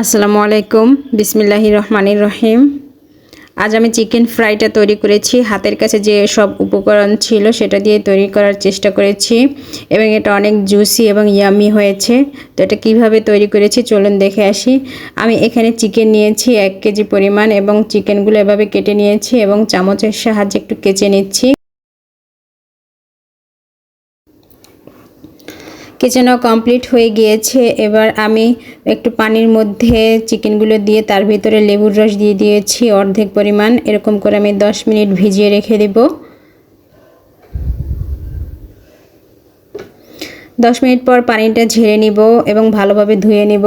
আসসালামু আলাইকুম। বিসমিল্লাহির রহমানির রহিম। আজ আমি চিকেন ফ্রাইটা তৈরি করেছি। হাতের কাছে যে সব উপকরণ ছিল সেটা দিয়ে তৈরি করার চেষ্টা করেছি এবং এটা অনেক জুসি এবং ইয়ামি হয়েছে। তো এটা কীভাবে তৈরি করেছি চলুন দেখে আসি। আমি এখানে চিকেন নিয়েছি এক কেজি পরিমাণ এবং চিকেনগুলো এভাবে কেটে নিয়েছি এবং চামচের সাহায্যে একটু কেচে নিচ্ছি। কিচেনও কমপ্লিট হয়ে গিয়েছে। এবার আমি একটু পানির মধ্যে চিকেনগুলো দিয়ে তার ভিতরে লেবুর রস দিয়ে দিয়েছি অর্ধেক পরিমাণ। এরকম করে আমি 10 মিনিট ভিজিয়ে রেখে দেব। দশ মিনিট পর পানিটা ঝেড়ে নিব এবং ভালোভাবে ধুয়ে নিব।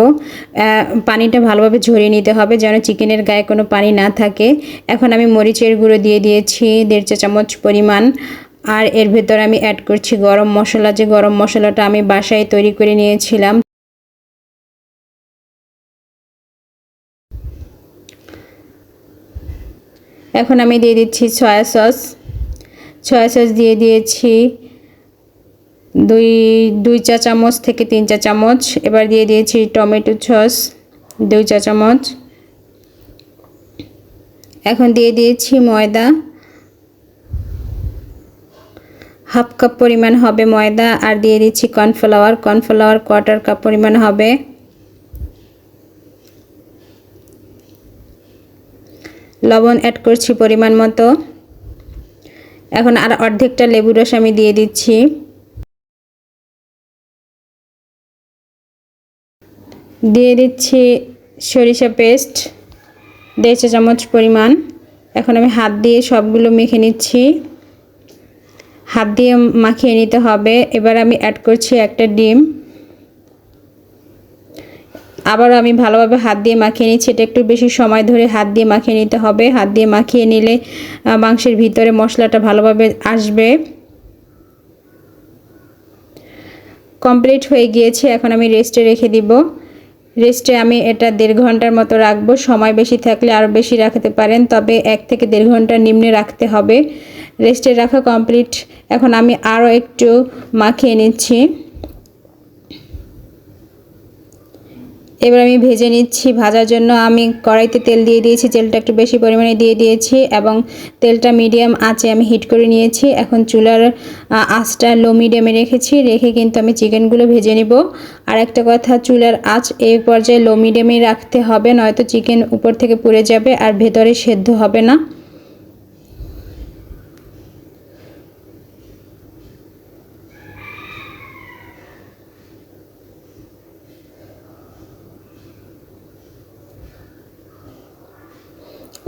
পানিটা ভালোভাবে ঝরিয়ে নিতে হবে যেন চিকেনের গায়ে কোনো পানি না থাকে। এখন আমি মরিচের গুঁড়ো দিয়ে দিয়েছি, দেড় চা চামচ পরিমাণ। আর এর ভেতর আমি অ্যাড করছি গরম মশলা। যে গরম মশলাটা আমি বাসায় তৈরি করে নিয়েছিলাম। এখন আমি দিয়ে দিচ্ছি সয়া সস সয়া সস দিয়ে দিয়েছি দুই দুই চা চামচ থেকে তিন চা চামচ। এবার দিয়ে দিয়েছি টমেটো সস দুই চা চামচ। এখন দিয়ে দিয়েছি ময়দা। হাফ কাপ পরিমাণ হবে ময়দা আর দিয়ে দিচ্ছি কর্নফ্লাওয়ার। কর্নফ্লাওয়ার কোয়ার্টার কাপ পরিমাণ হবে। লবণ অ্যাড করছি পরিমাণ মতো। এখন আর অর্ধেকটা লেবু রস আমি দিয়ে দিচ্ছি। দিয়ে দিচ্ছি সরিষা পেস্ট দেড় চামচ পরিমাণ। এখন আমি হাত দিয়ে সবগুলো মেখে নিচ্ছি। হাত দিয়ে মাখিয়ে নিতে হবে। এবার আমি অ্যাড করছি একটা ডিম। আবার আমি ভালোভাবে হাত দিয়ে মাখিয়ে নিচ্ছি। এটা একটু বেশি সময় ধরে হাত দিয়ে মাখিয়ে নিতে হবে। হাত দিয়ে মাখিয়ে নিলে মাংসের ভিতরে মশলাটা ভালোভাবে আসবে। কমপ্লিট হয়ে গিয়েছে। এখন আমি রেস্টে রেখে দিব। রেস্টে আমি এটা দেড় ঘণ্টার মতো রাখব। সময় বেশি থাকলে আরও বেশি রাখতে পারেন, তবে এক থেকে দেড় ঘণ্টা নিম্নে রাখতে হবে। রেস্টে রাখা কমপ্লিট। এখন আমি আরও একটু মাখিয়ে নিচ্ছি। এবার আমি ভেজে নিচ্ছি ভাজার জন্য। আমি কড়াইতে তেল দিয়ে দিয়েছি, তেলটা একটু বেশি পরিমাণে দিয়ে দিয়েছি এবং তেলটা মিডিয়াম আঁচে আমি হিট করে নিয়েছি। এখন চুলার আঁচটা লো মিডিয়ামে রেখেছি, রেখে কিন্তু আমি চিকেনগুলো ভেজে নিব। আর একটা কথা, চুলার আঁচ এই পর্যায়ে লো মিডিয়ামে রাখতে হবে, নয়তো চিকেন উপর থেকে পুড়ে যাবে আর ভেতরে সেদ্ধ হবে না।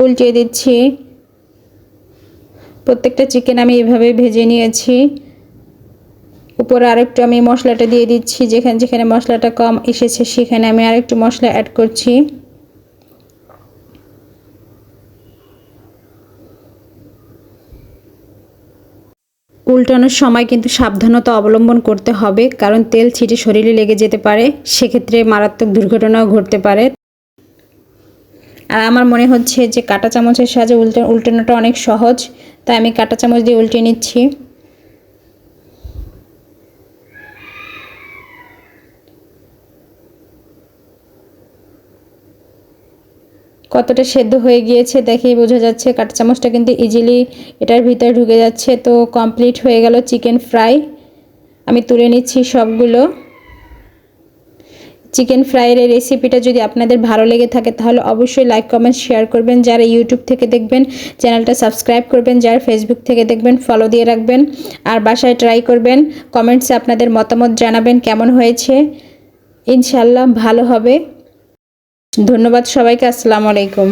উল্টিয়ে দিচ্ছি। প্রত্যেকটা চিকেন আমি এভাবে ভেজে নিয়েছি। উপরে আরেকটু আমি মশলাটা দিয়ে দিচ্ছি, যেখানে যেখানে মশলাটা কম এসেছে সেখানে আমি আরেকটু মশলা অ্যাড করছি। উল্টানোর সময় কিন্তু সাবধানতা অবলম্বন করতে হবে, কারণ তেল ছিটে শরীরে লেগে যেতে পারে। সেক্ষেত্রে মারাত্মক দুর্ঘটনাও ঘটতে পারে। আর আমার মনে হচ্ছে যে কাটা চামচের সাহায্যে উল্টে উল্টানোটা অনেক সহজ, তাই আমি কাটা চামচ দিয়ে উল্টে নিচ্ছি। কতটা সেদ্ধ হয়ে গিয়েছে দেখেই বোঝা যাচ্ছে, কাটা চামচটা কিন্তু ইজিলি এটার ভিতরে ঢুকে যাচ্ছে। তো কমপ্লিট হয়ে গেল চিকেন ফ্রাই আমি তুলে নিচ্ছি সবগুলো। চিকেন ফ্রাইয়ের এই রেসিপিটা যদি আপনাদের ভালো লেগে থাকে, তাহলে অবশ্যই লাইক কমেন্ট শেয়ার করবেন। যারা ইউটিউব থেকে দেখবেন, চ্যানেলটা সাবস্ক্রাইব করবেন। যারা ফেসবুক থেকে দেখবেন ফলো দিয়ে রাখবেন। আর বাসায় ট্রাই করবেন কমেন্টসে আপনাদের মতামত জানাবেন কেমন হয়েছে। ইনশাল্লাহ ভালো হবে। ধন্যবাদ সবাইকে, আসসালামু আলাইকুম।